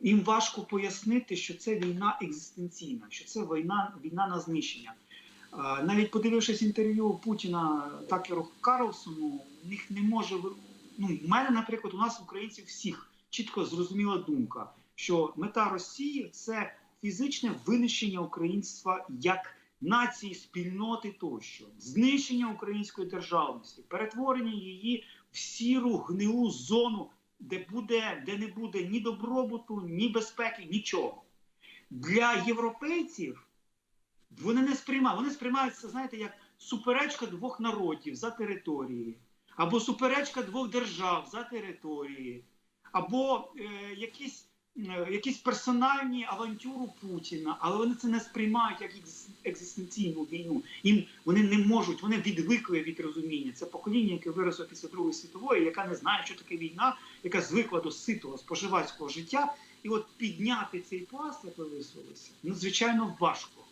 їм важко пояснити, що це війна екзистенційна, що це війна, війна на знищення. Е, Навіть подивившись інтерв'ю Путіна Такеру Карлсону, в них не може ну, в мене, наприклад, у нас українців всіх чітко зрозуміла думка, що мета Росії це фізичне винищення українства як нації, спільноти тощо, знищення української державності, перетворення її в сіру гнилу зону, де буде, де не буде ні добробуту, ні безпеки, нічого. Для європейців вони не сприймають. Вони сприймають це, знаєте, як суперечка двох народів за території, або суперечка двох держав за території, або е, якісь, якісь персональні авантюру Путіна, але вони це не сприймають як екзис- екзистенційну війну. Їм вони не можуть, вони відвикли від розуміння. Це покоління, яке виросло після Другої світової, яка не знає, що таке війна, яка звикла до ситого споживацького життя. І от підняти цей пласт, як ви висловилися, надзвичайно важко.